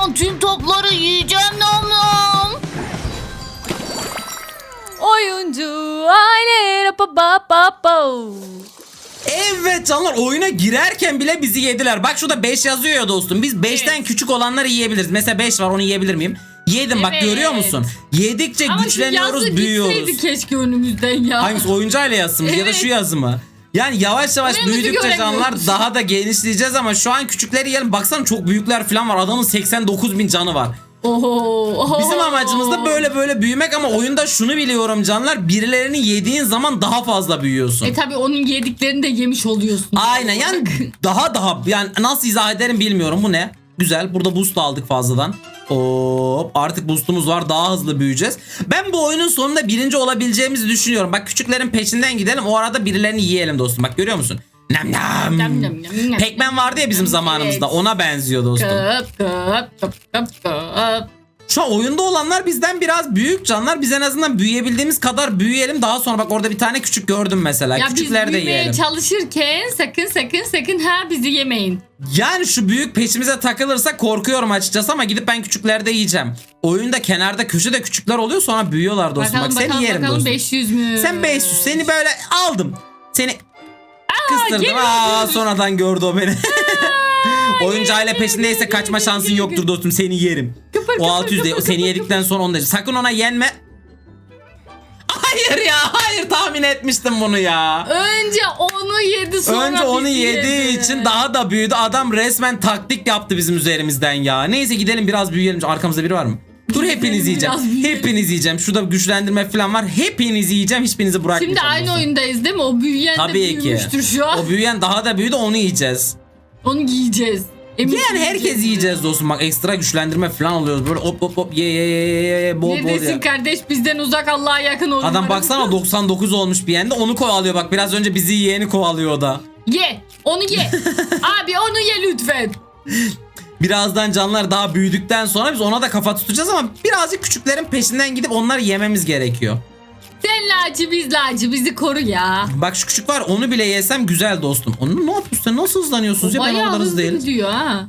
çıkan tüm topları yiyeceğim nom nom. Oyuncu aile pa pa pa pa. Evet canlar oyuna girerken bile bizi yediler. Bak şurada 5 yazıyor ya dostum. Biz 5'ten Evet. küçük olanları yiyebiliriz. Mesela 5 var onu yiyebilir miyim? Yedim bak Evet. görüyor musun? Yedikçe Ama şu güçleniyoruz, yazı büyüyoruz. gitseydi keşke önümüzden ya. Hangisi oyuncayla yazsın mı ya da Evet. şu yazı mı? Yani yavaş yavaş Önümüzü büyüdükçe canlar daha da genişleyeceğiz ama şu an küçükleri yiyelim. Baksana çok büyükler falan var. Adamın 89 bin canı var. Oho, oho. Bizim amacımız da böyle böyle büyümek ama oyunda şunu biliyorum canlar. Birilerini yediğin zaman daha fazla büyüyorsun. E tabi onun yediklerini de yemiş oluyorsun. Aynen yani daha daha yani nasıl izah ederim bilmiyorum bu ne? Güzel burada boost aldık fazladan. Hop artık boostumuz var daha hızlı büyüyeceğiz. Ben bu oyunun sonunda birinci olabileceğimizi düşünüyorum. Bak küçüklerin peşinden gidelim o arada birilerini yiyelim dostum. Bak görüyor musun? Nam nam. Pac-Man vardı ya bizim zamanımızda ona benziyor dostum. Kıp kıp kıp kıp kıp. Şu an oyunda olanlar bizden biraz büyük canlar. Biz en azından büyüyebildiğimiz kadar büyüyelim. Daha sonra bak orada bir tane küçük gördüm mesela. Ya biz Küçükler de büyümeye yiyelim. çalışırken sakın sakın sakın ha bizi yemeyin. Yani şu büyük peşimize takılırsa korkuyorum açıkçası ama gidip ben küçüklerde yiyeceğim. Oyunda kenarda köşede küçükler oluyor sonra büyüyorlar dostum. bakalım bak seni bakalım yerim bakalım dostum. 500 mü? Sen 500 seni böyle aldım. Seni kıstırdım. geliyor, Aa, sonradan gördü o beni. Geliyor, peşindeyse kaçma şansın yoktur dostum seni yerim. Kıpır, O kıpır, 600 değil. kıpır, Seni kıpır, yedikten sonra da. Sakın ona yenme. Hayır ya hayır tahmin etmiştim bunu ya. Önce onu yedi sonra Önce onu yediği yedi. için daha da büyüdü. Adam resmen taktik yaptı bizim üzerimizden ya. Neyse gidelim biraz büyüyelim. Arkamızda biri var mı? Dur hepiniz yiyeceğim. Hepiniz yiyeceğim. Şurada güçlendirme falan var. Hepiniz yiyeceğim. Hiçbirinizi bırakmayacağım. Şimdi aynı dostum. oyundayız değil mi? O büyüyen de Tabii ki. büyümüştür şu an. O büyüyen daha da büyüdü onu yiyeceğiz. Onu yiyeceğiz. Emin Yani herkes yiyeceğiz dostum. Bak ekstra güçlendirme falan alıyoruz. Böyle hop hop hop ye ye ye ye ye bol bol Neredesin ye. kardeş bizden uzak Allah'a yakın ol. Adam baksana 99 olmuş bir yanda onu kovalıyor bak biraz önce bizi yiyeni kovalıyor o da. Ye. Onu ye. Abi onu ye lütfen. Birazdan canlar daha büyüdükten sonra biz ona da kafa tutacağız ama birazcık küçüklerin peşinden gidip onları yememiz gerekiyor. Sen lacı biz lacı bizi koru ya. Bak şu küçük var onu bile yesem güzel dostum. Onu ne yapıyorsun sen nasıl hızlanıyorsunuz ya ben o Bayağı kadar hızlı hızlı değilim. gidiyor ha.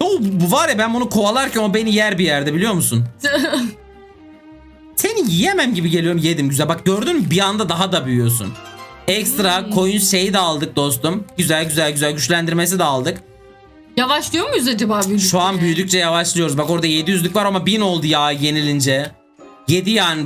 O, bu var ya ben bunu kovalarken o beni yer bir yerde biliyor musun? Seni yiyemem gibi geliyorum yedim güzel. Bak gördün mü bir anda daha da büyüyorsun. Ekstra Hmm. koyun şeyi de aldık dostum. Güzel güzel güzel güçlendirmesi de aldık. Yavaşlıyor muyuz acaba büyüdükçe? Şu an büyüdükçe yavaşlıyoruz. Bak orada 700'lük var ama 1000 oldu ya yenilince. 7 yani.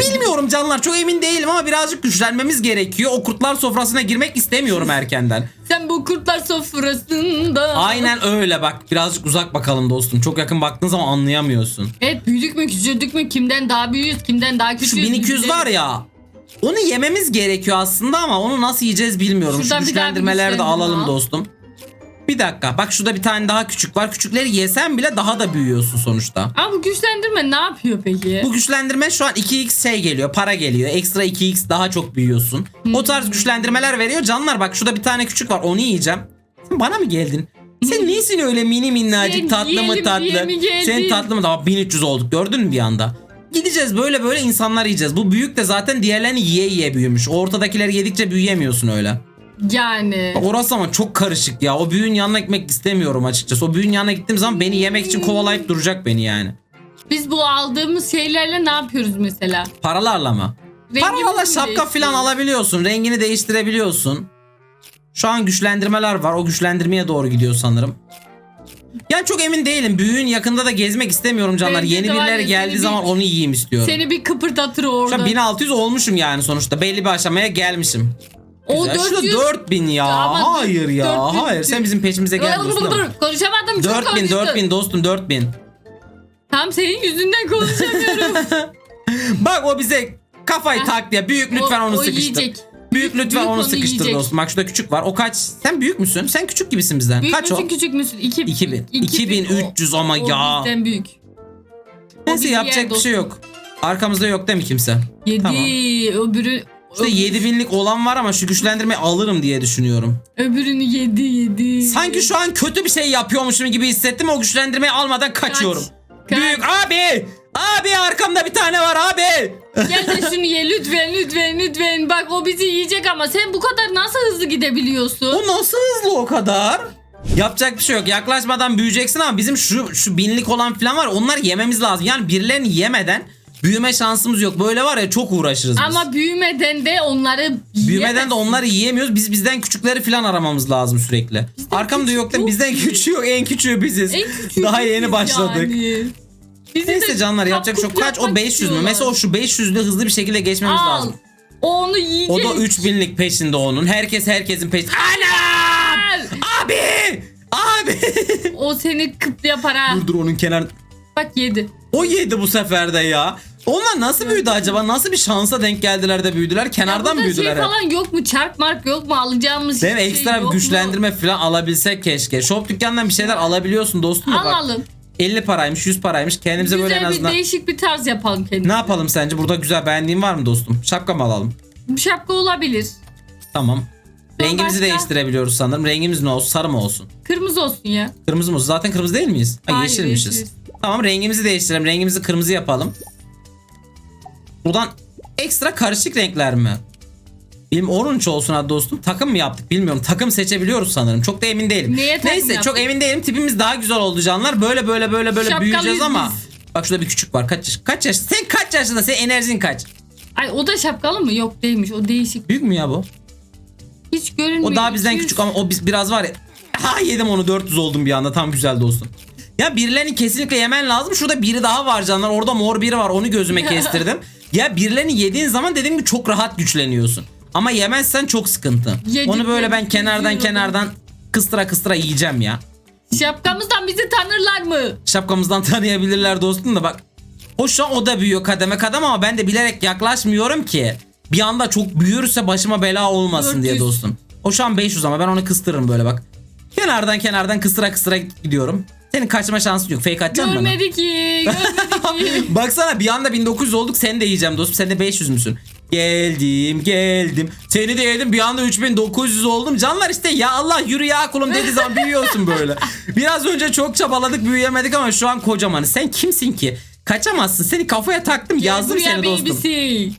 Bilmiyorum canlar çok emin değilim ama birazcık güçlenmemiz gerekiyor. O kurtlar sofrasına girmek istemiyorum erkenden. Sen bu kurtlar sofrasında. Aynen öyle bak birazcık uzak bakalım dostum. Çok yakın baktığın zaman anlayamıyorsun. Evet büyüdük mü küçüldük mü kimden daha büyüğüz kimden daha küçüğüz. Şu 1200 var ya. Onu yememiz gerekiyor aslında ama onu nasıl yiyeceğiz bilmiyorum. Şuradan Şu güçlendirmeleri de alalım al. dostum. Bir dakika bak şurada bir tane daha küçük var. Küçükleri yesen bile daha da büyüyorsun sonuçta. Ama bu güçlendirme ne yapıyor peki? Bu güçlendirme şu an 2x şey geliyor para geliyor. Ekstra 2x daha çok büyüyorsun. O tarz güçlendirmeler veriyor. Canlar bak şurada bir tane küçük var onu yiyeceğim. Sen bana mı geldin? Sen nisin öyle mini minnacık Sen tatlı mı tatlı? mi? Senin tatlı mı? Daha 1300 olduk gördün mü bir anda? Gideceğiz böyle böyle insanlar yiyeceğiz. Bu büyük de zaten diğerlerini yiye yiye büyümüş. Ortadakileri yedikçe büyüyemiyorsun öyle. Yani. Orası ama çok karışık ya. O büyüğün yanına gitmek istemiyorum açıkçası. O büyüğün yanına gittiğim zaman beni yemek için kovalayıp duracak beni yani. Biz bu aldığımız şeylerle ne yapıyoruz mesela? Paralarla mı? Rengimizi Paralarla mi şapka falan değiştiriyoruz? alabiliyorsun. Rengini değiştirebiliyorsun. Şu an güçlendirmeler var. O güçlendirmeye doğru gidiyor sanırım. Yani çok emin değilim. Büyüğün yakında da gezmek istemiyorum canlar. Bence Yeni birileri ya, geldiği seni zaman bir- onu yiyeyim istiyorum. Seni bir kıpırdatır Şu orada. an 1600 olmuşum yani sonuçta. Belli bir aşamaya gelmişim. O Güzel. Şurada 400 4000 ya. Ama Hayır ya. 4000 Hayır sen bizim peşimize gel dostum. dur. Konuşamadım çok 4000 konuştun. 4000 dostum 4000. Tam senin yüzünden konuşamıyorum. Bak o bize kafayı tak diye. Büyük lütfen O- onu o sıkıştır. yiyecek. Büyük lütfen büyük onu sıkıştır yiyecek. dostum. Bak şurada küçük var. O kaç? Sen büyük müsün? Sen küçük gibisin bizden. büyük kaç müsün o? küçük müsün? İki, 2000. iki- 2300 ama o, ya. O bizden büyük. O Neyse yapacak bir şey yok. Arkamızda yok değil mi kimse? Yedi. Tamam. Öbürü, İşte öbür- 7000'lik olan var ama şu güçlendirmeyi alırım diye düşünüyorum. öbürünü yedi yedi. Sanki şu an kötü bir şey yapıyormuşum gibi hissettim. O güçlendirmeyi almadan kaçıyorum. Kaç. Büyük abi! Abi arkamda bir tane var abi. Gel de şunu ye lütfen lütfen lütfen. Bak o bizi yiyecek ama sen bu kadar nasıl hızlı gidebiliyorsun? O nasıl hızlı o kadar? Yapacak bir şey yok. Yaklaşmadan büyüyeceksin ama bizim şu şu binlik olan falan var. Onlar yememiz lazım. Yani birilerini yemeden büyüme şansımız yok. Böyle var ya çok uğraşırız biz. Ama büyümeden de onları Büyümeden de onları yiyemiyoruz. Biz bizden küçükleri falan aramamız lazım sürekli. Bizden Arkamda küçük yok yok Bizden küçüğü yok. En küçüğü biziz. En küçüğü Daha biziz yeni başladık. yani. Bizi Neyse de canlar yapacak kapkuk Kaç o yapmak 500 mü? istiyorlar. Mesela o şu 500'lü hızlı bir şekilde geçmemiz Al. lazım. O onu yiyecek. O da 3000'lik peşinde onun. Herkes herkesin peşinde. Anam! Abi! Abi! O seni kıt yapar ha. dur dur onun kenar. Bak yedi. O yedi bu sefer de ya. Onlar nasıl büyüdü acaba? Nasıl bir şansa denk geldiler de büyüdüler? Ya Kenardan burada büyüdüler. şey hep. falan yok mu? Çarp mark yok mu? Alacağımız Değil hiçbir Ekstra şey yok mu? güçlendirme falan alabilsek keşke. Shop dükkanından bir şeyler alabiliyorsun dostum da bak. Alalım. 50 paraymış 100 paraymış. Kendimize böyle en Güzel bir azından. değişik bir tarz yapalım kendimize. Ne yapalım sence? Burada güzel beğendiğin var mı dostum? Şapka mı alalım? Bir şapka olabilir. Tamam. Sonra Rengimizi başka? değiştirebiliyoruz sanırım. Rengimiz ne olsun? Sarı mı olsun? Kırmızı olsun ya. Kırmızı mı olsun? Zaten kırmızı değil miyiz? Ha, Hayır, yeşilmişiz. yeşiliz. Tamam rengimizi değiştirelim. Rengimizi kırmızı yapalım. Buradan ekstra karışık renkler mi? Bilim orange olsun hadi dostum. Takım mı yaptık bilmiyorum. Takım seçebiliyoruz sanırım. Çok da emin değilim. Neye takım Neyse çok yaptık? emin değilim. Tipimiz daha güzel oldu canlar. Böyle böyle böyle böyle Şapkalıyız büyüyeceğiz ama. biz. Bak şurada bir küçük var. Kaç yaş? Kaç yaş? Sen kaç yaşında? Senin enerjin kaç? Ay o da şapkalı mı? Yok değilmiş. O değişik. Büyük mü ya bu? Hiç görünmüyor. O daha bizden 200. küçük ama o biz biraz var ya. Ha yedim onu 400 oldum bir anda. Tam güzel dostum. Ya birilerini kesinlikle yemen lazım. Şurada biri daha var canlar. Orada mor biri var. Onu gözüme kestirdim. ya birilerini yediğin zaman dediğim gibi çok rahat güçleniyorsun. Ama yemezsen çok sıkıntı. Yedik, Onu böyle ben kenardan kenardan kıstıra kıstıra yiyeceğim ya. Şapkamızdan bizi tanırlar mı? Şapkamızdan tanıyabilirler dostum da bak. O şu an o da büyüyor kademe kademe ama ben de bilerek yaklaşmıyorum ki. Bir anda çok büyürse başıma bela olmasın diye 400. dostum. O şu an 500 ama ben onu kıstırırım böyle bak. Kenardan kenardan kıstıra kıstıra gidiyorum. Senin kaçma şansın yok. Fake atacaksın bana. Görmedi ki. Görmedi ki. Baksana bir anda 1900 olduk seni de yiyeceğim dostum. Sen de 500 müsün? Geldim geldim. Seni de yedim bir anda 3900 oldum. Canlar işte ya Allah yürü ya kulum dediği zaman büyüyorsun böyle. Biraz önce çok çabaladık büyüyemedik ama şu an kocamanız. Sen kimsin ki? Kaçamazsın. Seni kafaya taktım yazdım seni dostum. babysi.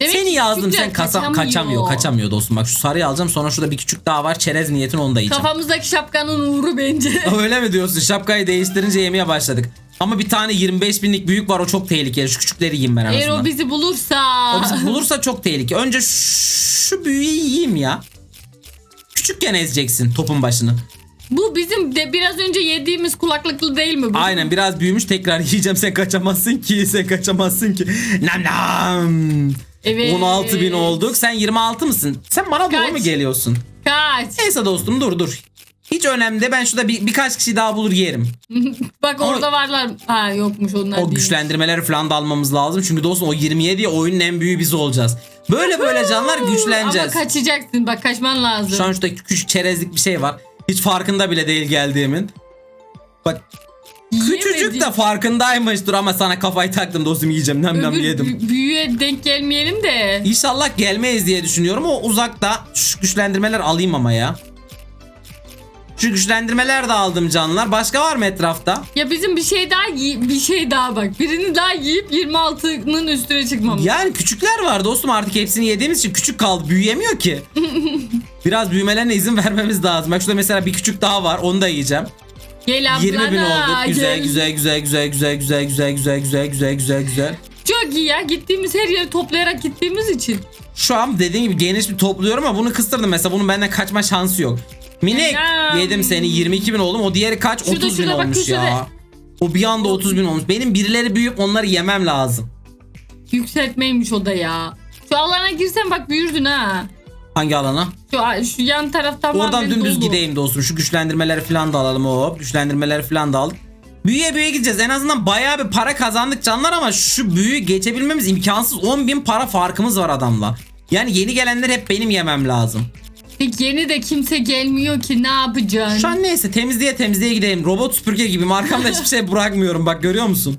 Demek Seni ki yazdım küçükler sen kasa- kaçamıyor kaçamıyor dostum. Bak şu sarıyı alacağım sonra şurada bir küçük daha var. Çerez niyetin onu da yiyeceğim. Kafamızdaki şapkanın uğru bence. Öyle mi diyorsun? Şapkayı değiştirince yemeye başladık. Ama bir tane 25 binlik büyük var o çok tehlikeli. Şu küçükleri yiyeyim ben en Eğer azından. o bizi bulursa. O bizi bulursa çok tehlikeli. Önce şu, büyüyü yiyeyim ya. Küçükken ezeceksin topun başını. Bu bizim de biraz önce yediğimiz kulaklıklı değil mi? Bu? Aynen biraz büyümüş tekrar yiyeceğim sen kaçamazsın ki sen kaçamazsın ki. Nam nam. Evet. 16 bin olduk. Sen 26 mısın? Sen bana doğru Kaç? mu geliyorsun? Kaç. Neyse dostum dur dur. Hiç önemli değil. Ben şurada bir, birkaç kişi daha bulur yerim. Bak Ama- orada varlar. Ha yokmuş onlar O değil. güçlendirmeleri falan da almamız lazım. Çünkü dostum o 27 oyunun en büyüğü biz olacağız. Böyle böyle canlar güçleneceğiz. Ama kaçacaksın bak kaçman lazım. Şu an şurada küçük çerezlik bir şey var. Hiç farkında bile değil geldiğimin. Bak küçücük de farkındaymış. Dur ama sana kafayı taktım dostum yiyeceğim. Nem nem Öbür yedim. bü- büyüye denk gelmeyelim de. İnşallah gelmeyiz diye düşünüyorum. O uzakta şu güçlendirmeler alayım ama ya. Şu güçlendirmeler de aldım canlar. Başka var mı etrafta? Ya bizim bir şey daha bir şey daha bak. Birini daha yiyip 26'nın üstüne çıkmamız. Yani küçükler var dostum artık hepsini yediğimiz için küçük kaldı. Büyüyemiyor ki. Biraz büyümelerine izin vermemiz lazım. Bak şurada mesela bir küçük daha var. Onu da yiyeceğim. Gel ablana. 20 bin olduk. Güzel gel. güzel güzel güzel güzel güzel güzel güzel güzel güzel güzel güzel. Çok iyi ya. Gittiğimiz her yeri toplayarak gittiğimiz için. Şu an dediğim gibi geniş bir topluyorum ama bunu kıstırdım mesela. Bunun benden kaçma şansı yok. Minik Anam. yedim seni 22 bin oldum. O diğeri kaç? Şurada, 30 bin bak, olmuş ya. köşede. O bir anda 30 bin olmuş. Benim birileri büyüyüp onları yemem lazım. Yükseltmeymiş o da ya. Şu alana girsen bak büyürdün ha. Hangi alana? Şu, şu yan taraftan var Oradan dümdüz gideyim dostum. Şu güçlendirmeleri falan da alalım hop. Güçlendirmeleri falan da aldık. Büyüye büyüye gideceğiz. En azından bayağı bir para kazandık canlar ama şu büyüyü geçebilmemiz imkansız. 10 bin para farkımız var adamla. Yani yeni gelenler hep benim yemem lazım. Peki yeni de kimse gelmiyor ki ne yapacaksın? Şu an neyse temizliğe temizliğe gideyim. Robot süpürge gibi arkamda hiçbir şey bırakmıyorum bak görüyor musun?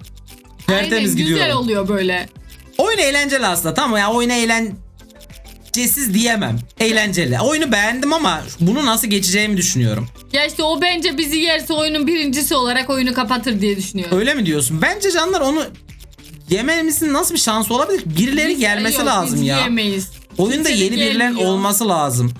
Tertemiz Aynen, gidiyorum. güzel oluyor böyle. Oyun eğlenceli aslında tamam ya oyun eğlencesiz diyemem. Eğlenceli. Oyunu beğendim ama bunu nasıl geçeceğimi düşünüyorum. Ya işte o bence bizi yerse oyunun birincisi olarak oyunu kapatır diye düşünüyorum. Öyle mi diyorsun? Bence canlar onu yememizin nasıl bir şansı olabilir? Birileri Biz- gelmesi yok, lazım biz ya. Yiyemeyiz. Oyunda Kimse yeni birilerin gelmiyor. olması lazım.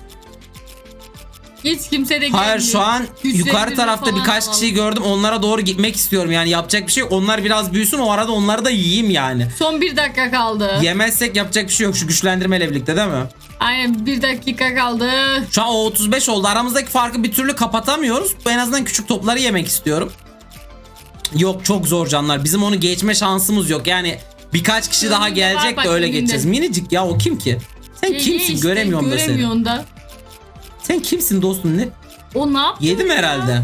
Hiç kimse de gelmiyor. Hayır şu an Güçlendirme yukarı tarafta falan birkaç alalım. kişiyi gördüm. Onlara doğru gitmek istiyorum. Yani yapacak bir şey yok. Onlar biraz büyüsün o arada onları da yiyeyim yani. Son bir dakika kaldı. Yemezsek yapacak bir şey yok şu güçlendirmeyle birlikte değil mi? Aynen bir dakika kaldı. Şu an o 35 oldu. Aramızdaki farkı bir türlü kapatamıyoruz. En azından küçük topları yemek istiyorum. Yok çok zor canlar. Bizim onu geçme şansımız yok. Yani birkaç kişi daha Önünde gelecek bak, de öyle önünde. geçeceğiz. Minicik ya o kim ki? Sen ye kimsin? işte, Göremiyorum da seni. Göremiyorsun da. Sen kimsin dostum? Ne? O ne yaptı? Yedim herhalde.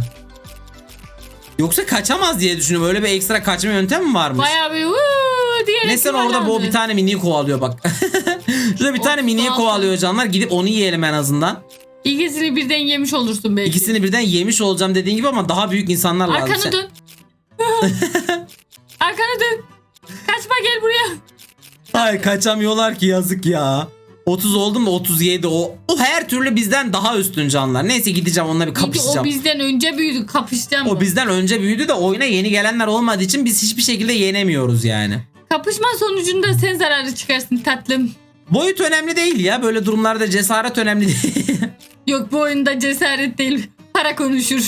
Yoksa kaçamaz diye düşünüyorum. Öyle bir ekstra kaçma yöntemi mi varmış? Bayağı bir uuu diyerek Neyse orada bu bir tane miniyi kovalıyor bak. Şurada bir tane miniyi kovalıyor canlar. Gidip onu yiyelim en azından. İkisini birden yemiş olursun belki. İkisini birden yemiş olacağım dediğin gibi ama daha büyük insanlar lazım. Arkanı Sen- dön. Arkanı dön. Kaçma gel buraya. Ay kaçamıyorlar ki yazık ya. 30 oldu mu 37 o. O her türlü bizden daha üstün canlar. Neyse gideceğim onunla bir Çünkü o kapışacağım. bizden önce büyüdü kapışacağım. O bizden önce büyüdü de oyuna yeni gelenler olmadığı için biz hiçbir şekilde yenemiyoruz yani. Kapışma sonucunda sen zararı çıkarsın tatlım. Boyut önemli değil ya. Böyle durumlarda cesaret önemli değil. Yok bu oyunda cesaret değil. Para konuşur.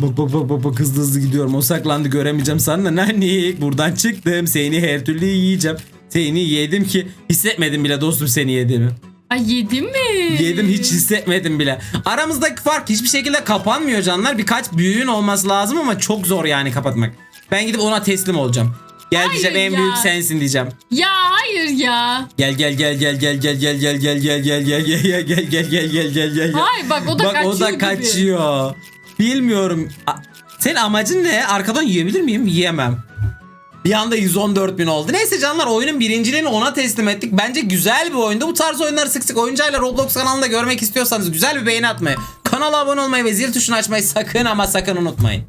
bak bak bak bak bak hızlı hızlı gidiyorum. O saklandı göremeyeceğim sana. Nanik buradan çıktım. Seni her türlü yiyeceğim. Seni yedim ki hissetmedim bile dostum seni yediğimi. Ay yedin mi? Yedim hiç hissetmedim bile. Aramızdaki fark hiçbir şekilde kapanmıyor canlar. Birkaç büyüğün olması lazım ama çok zor yani kapatmak. Ben gidip ona teslim olacağım. Gel Hayır diyeceğim en ya. büyük sensin diyeceğim. Ya hayır ya. Gel gel gel gel gel gel gel gel gel gel gel gel gel gel gel gel gel gel gel gel. Hayır bak o da Bak kaçıyor o da gibi. kaçıyor. Bilmiyorum. A- Senin amacın ne? Arkadan yiyebilir miyim? Yiyemem. Bir anda 114 bin oldu. Neyse canlar oyunun birinciliğini ona teslim ettik. Bence güzel bir oyundu. Bu tarz oyunları sık sık oyuncayla Roblox kanalında görmek istiyorsanız güzel bir beğeni atmayı, kanala abone olmayı ve zil tuşunu açmayı sakın ama sakın unutmayın.